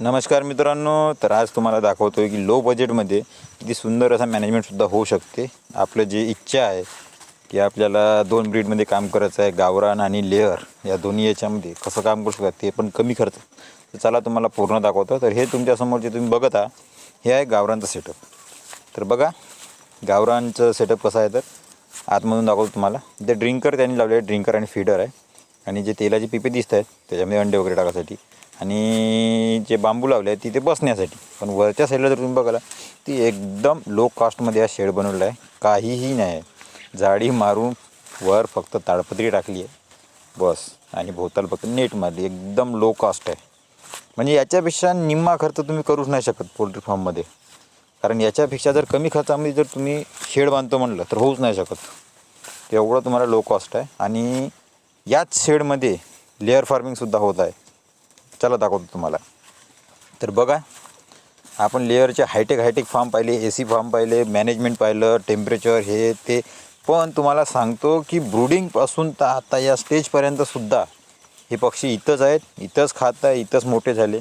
नमस्कार मित्रांनो तर आज तुम्हाला दाखवतोय की लो बजेटमध्ये किती सुंदर असा मॅनेजमेंटसुद्धा होऊ शकते. आपलं जे इच्छा आहे की आपल्याला दोन ब्रीडमध्ये काम करायचं आहे गावरान आणि लेअर या दोन्ही याच्यामध्ये कसं काम करू शकतात ते पण कमी खर्च. तर चला तुम्हाला पूर्ण दाखवतो. तर हे तुमच्यासमोर जे तुम्ही बघत आहात हे आहे गावरानचं सेटअप तर बघा गावरानचं सेटअप कसं आहे तर आतमधून दाखवतो तुम्हाला. ते ड्रिंकर त्यांनी लावले ड्रिंकर आणि फीडर आहे. आणि जे तेलाची पिपे दिसत आहेत त्याच्यामध्ये अंडे वगैरे टाकायसाठी. आणि जे बांबू लावले आहेत तिथे बसण्यासाठी. पण वरच्या साईडला जर तुम्ही बघाला ती एकदम लो कॉस्टमध्ये हा शेड बनवलेला आहे. काहीही नाही आहे. जाळी मारून वर फक्त ताडपत्री टाकली आहे. बस. आणि भोवताल फक्त नेट मारली. एकदम लो कॉस्ट आहे. म्हणजे याच्यापेक्षा निम्मा खर्च तुम्ही करूच नाही शकत पोल्ट्री फार्ममध्ये कारण याच्यापेक्षा जर कमी खर्चामध्ये जर तुम्ही शेड बांधतो म्हणलं तर होऊच नाही शकत. एवढं तुम्हाला लो कॉस्ट आहे. आणि याच शेडमध्ये लेअर फार्मिंगसुद्धा होत आहे. चला दाखवतो तुम्हाला. तर बघा आपण लेअरचे hi tech hi tech farm पाहिले ए सी फार्म पाहिले मॅनेजमेंट पाहिलं टेम्परेचर हे ते. पण तुम्हाला सांगतो की ब्रुडिंगपासून तर आता या स्टेजपर्यंतसुद्धा हे पक्षी इथंच आहेत इथंच खात आहे इथंच मोठे झाले.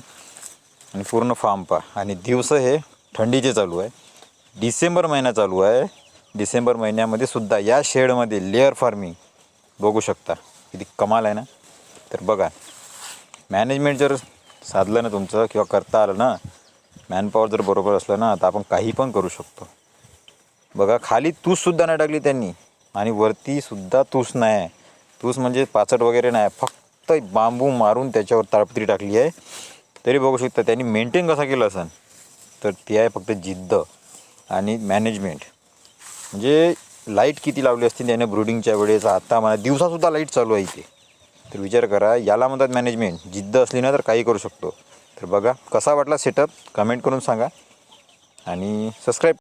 आणि पूर्ण फार्म पा आणि दिवस हे थंडीचे चालू आहे. डिसेंबर महिना चालू आहे. डिसेंबर महिन्यामध्ये सुद्धा या शेडमध्ये लेअर फार्मिंग बघू शकता. किती कमाल आहे ना? तर बघा मॅनेजमेंट जर साधलं ना तुमचं किंवा करता आलं ना मॅनपॉवर जर बरोबर असलं ना तर आपण काही पण करू शकतो. बघा खाली तूससुद्धा नाही टाकली त्यांनी. आणि वरतीसुद्धा तूस नाही. आहे तूस म्हणजे पाचट वगैरे नाही. फक्त बांबू मारून त्याच्यावर ताळपत्री टाकली आहे. तरी बघू शकता त्यांनी मेंटेन कसा केलं असेल तर ती आहे फक्त जिद्द आणि मॅनेजमेंट म्हणजे लाइट किती लावली असती त्याने ब्रुडिंगच्या वेळेस. आता मला दिवसासुद्धा लाइट चालू आहे इथे. तर विचार करा याला म्हणतात मॅनेजमेंट जिद्द असली ना तर काही करू शकतो. तर बघा कसा वाटला सेटअप कमेंट करून सांगा. आणि सबस्क्राईब